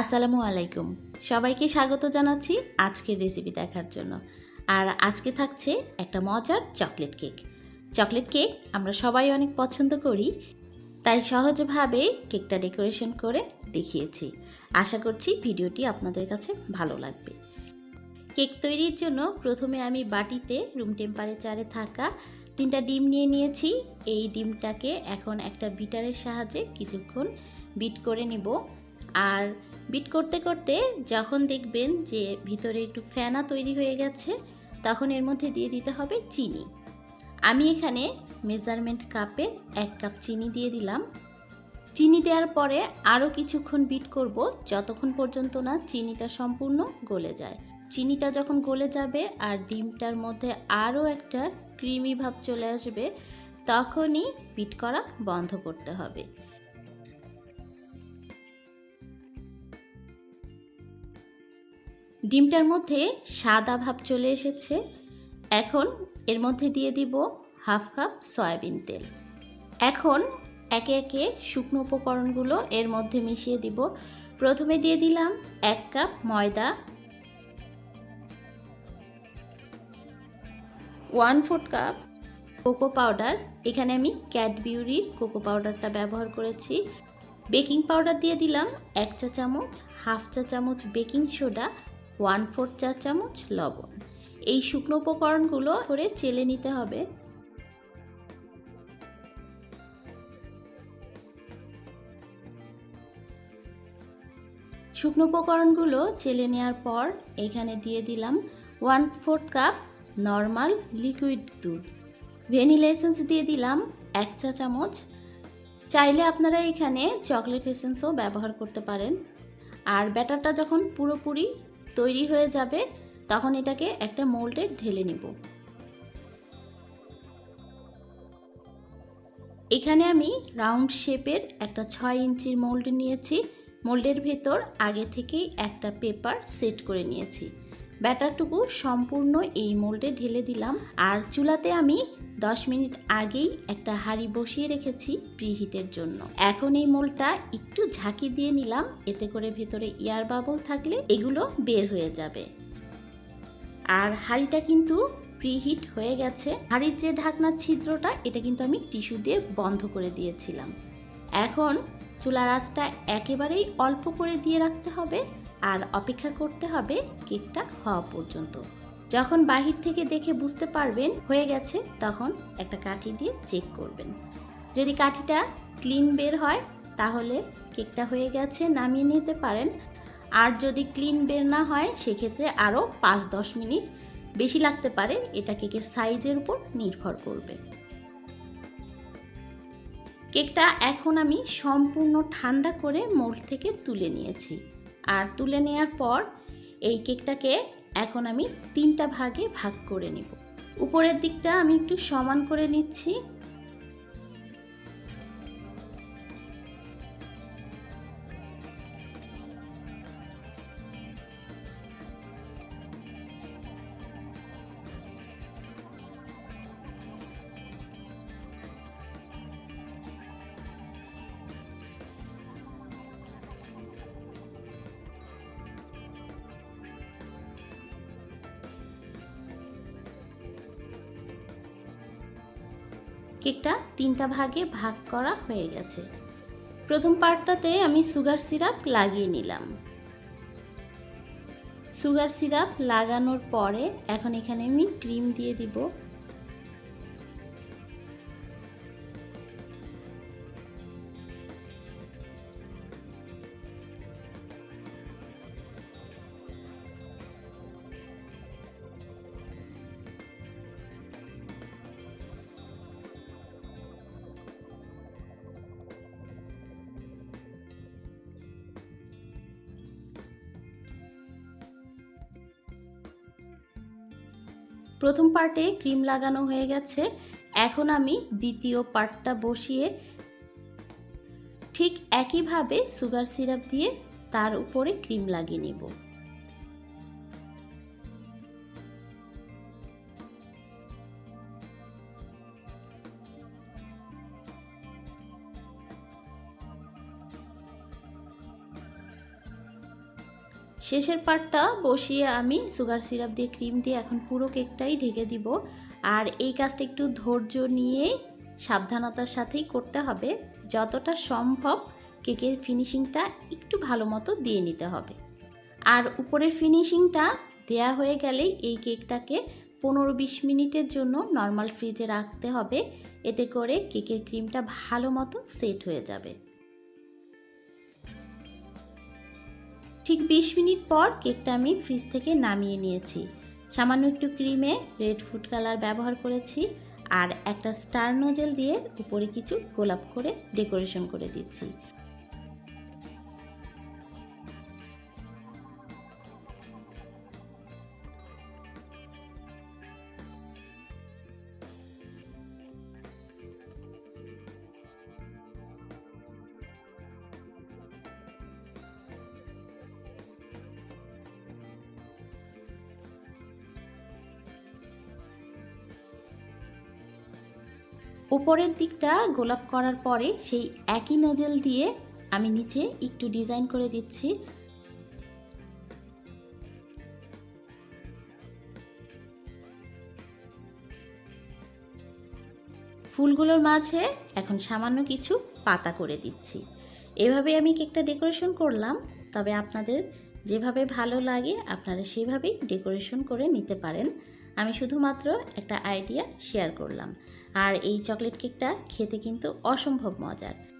আসসালামু আলাইকুম। সবাইকে স্বাগত জানাচ্ছি আজকের রেসিপি দেখার জন্য। আর আজকে থাকছে একটা মজার চকলেট কেক। চকলেট কেক আমরা সবাই অনেক পছন্দ করি, তাই সহজভাবে কেকটা ডেকোরেশন করে দেখিয়েছি। আশা করছি ভিডিওটি আপনাদের কাছে ভালো লাগবে। কেক তৈরির জন্য প্রথমে আমি বাটিতে রুম টেম্পারেচারে থাকা তিনটা ডিম নিয়ে নিয়েছি। এই ডিমটাকে এখন একটা বিটারের সাহায্যে কিছুক্ষণ বিট করে নিব। আর বিট করতে করতে যখন দেখবেন যে ভিতরে একটু ফেনা তৈরি হয়ে গেছে, তখন এর মধ্যে দিয়ে দিতে হবে চিনি। আমি এখানে মেজারমেন্ট কাপে এক কাপ চিনি দিয়ে দিলাম। চিনি দেওয়ার পরে আরও কিছুক্ষণ বিট করব, যতক্ষণ পর্যন্ত না চিনিটা সম্পূর্ণ গলে যায়। চিনিটা যখন গলে যাবে আর ডিমটার মধ্যে আরও একটা ক্রিমি ভাব চলে আসবে, তখনই বিট করা বন্ধ করতে হবে। ডিমটার মধ্যে সাদা ভাব চলে এসেছে। এখন এর মধ্যে দিয়ে দিব হাফ কাপ সয়াবিন তেল। এখন একে একে শুকনো উপকরণগুলো এর মধ্যে মিশিয়ে দিব। প্রথমে দিয়ে দিলাম এক কাপ ময়দা। One fourth cup cocoa powder. এখানে আমি ক্যাডবিউরির কোকো পাউডারটা ব্যবহার করেছি। বেকিং পাউডার দিয়ে দিলাম এক চা চামচ, হাফ চা চামচ বেকিং সোডা। ওয়ান ফোর্থ চা চামচ লবণ। এই শুকনো উপকরণগুলো করে চেলে নিতে হবে। শুকনো উপকরণগুলো চেলে নেওয়ার পর এখানে দিয়ে দিলাম one fourth cup normal liquid দুধ। ভ্যানিলা এসেন্স দিয়ে দিলাম এক চা চামচ। চাইলে আপনারা এখানে চকলেট এসেন্সও ব্যবহার করতে পারেন। আর ব্যাটারটা যখন পুরোপুরি তৈরি হয়ে যাবে, তখন এটাকে একটা মোল্ডে ঢেলে নিব। এখানে আমি রাউন্ড শেপের একটা ছয় ইঞ্চির মোল্ড নিয়েছি। মোল্ডের ভেতর আগে থেকেই একটা পেপার সেট করে নিয়েছি। ব্যাটারটুকু সম্পূর্ণ এই মোল্ডে ঢেলে দিলাম। আর চুলাতে আমি দশ মিনিট আগেই একটা হাঁড়ি বসিয়ে রেখেছি প্রিহিটের জন্য। এখন এই মোলটা একটু ঝাঁকি দিয়ে নিলাম, এতে করে ভেতরে ইয়ার বাবল থাকলে এগুলো বের হয়ে যাবে। আর হাঁড়িটা কিন্তু প্রিহিট হয়ে গেছে। হাঁড়ির যে ঢাকনার ছিদ্রটা, এটা কিন্তু আমি টিস্যু দিয়ে বন্ধ করে দিয়েছিলাম। এখন চুলার আঁচটা একেবারেই অল্প করে দিয়ে রাখতে হবে, আর অপেক্ষা করতে হবে কেকটা হওয়া পর্যন্ত। যখন বাহির থেকে দেখে বুঝতে পারবেন হয়ে গেছে, তখন একটা কাঠি দিয়ে চেক করবেন। যদি কাঠিটা ক্লিন বের হয়, তাহলে কেকটা হয়ে গেছে, নামিয়ে নিতে পারেন। আর যদি ক্লিন বের না হয়, সেক্ষেত্রে আরও পাঁচ দশ মিনিট বেশি লাগতে পারে, এটা কেকের সাইজের উপর নির্ভর করবে। কেকটা এখন আমি সম্পূর্ণ ঠান্ডা করে মোল্ড থেকে তুলে নিয়েছি। আর তুলে নেওয়ার পর এই কেকটাকে এখন আমি তিনটা ভাগে ভাগ করে নিব। উপরের দিকটা আমি একটু সমান করে নিচ্ছি। কেকটা তিনটা ভাগে ভাগ করা হয়ে গেছে। প্রথম পার্টটাতে আমি সুগার সিরাপ লাগিয়ে নিলাম। সুগার সিরাপ লাগানোর পরে এখন এখানে আমি ক্রিম দিয়ে দিব। প্রথম পার্টে ক্রিম লাগানো হয়ে গেছে। এখন আমি দ্বিতীয় পার্টটা বসিয়ে ঠিক একইভাবে সুগার সিরাপ দিয়ে তার উপরে ক্রিম লাগিয়ে নেব। শেষের পার্টটা বসিয়ে আমি সুগার সিরাপ দিয়ে ক্রিম দিয়ে এখন পুরো কেকটাই ঢেকে দিব। আর এই কাজটা একটু ধৈর্য নিয়ে সাবধানতার সাথেই করতে হবে। যতটা সম্ভব কেকের ফিনিশিংটা একটু ভালো মতো দিয়ে নিতে হবে। আর উপরের ফিনিশিংটা দেয়া হয়ে গেলেই এই কেকটাকে পনেরো বিশ মিনিটের জন্য নর্মাল ফ্রিজে রাখতে হবে। এতে করে কেকের ক্রিমটা ভালো মতো সেট হয়ে যাবে। ঠিক বিশ মিনিট পর কেকটা আমি ফ্রিজ থেকে নামিয়ে নিয়েছি। সামান্য একটু ক্রিমে রেড ফুড কালার ব্যবহার করেছি আর একটা স্টার নোজেল দিয়ে উপরে কিছু গোলাপ করে ডেকোরেশন করে দিচ্ছি। উপরের দিকটা গোলাপ করার পরে সেই একই নজেল দিয়ে আমি নিচে একটু ডিজাইন করে দিচ্ছি। ফুলগুলোর মাঝে এখন সামান্য কিছু পাতা করে দিচ্ছি। এভাবে আমি কেকটা ডেকোরেশন করলাম, তবে আপনাদের যেভাবে ভালো লাগে আপনারা সেভাবেই ডেকোরেশন করে নিতে পারেন। আমি শুধুমাত্র একটা আইডিয়া শেয়ার করলাম। আর এই চকলেট কেকটা খেতে কিন্তু অসম্ভব মজার।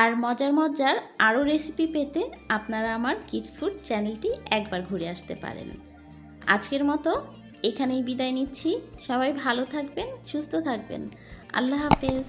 আর মজার মজার আরও রেসিপি পেতে আপনারা আমার কিডস ফুড চ্যানেলটি একবার ঘুরে আসতে পারেন। আজকের মতো এখানেই বিদায় নিচ্ছি। সবাই ভালো থাকবেন, সুস্থ থাকবেন। আল্লাহ হাফেজ।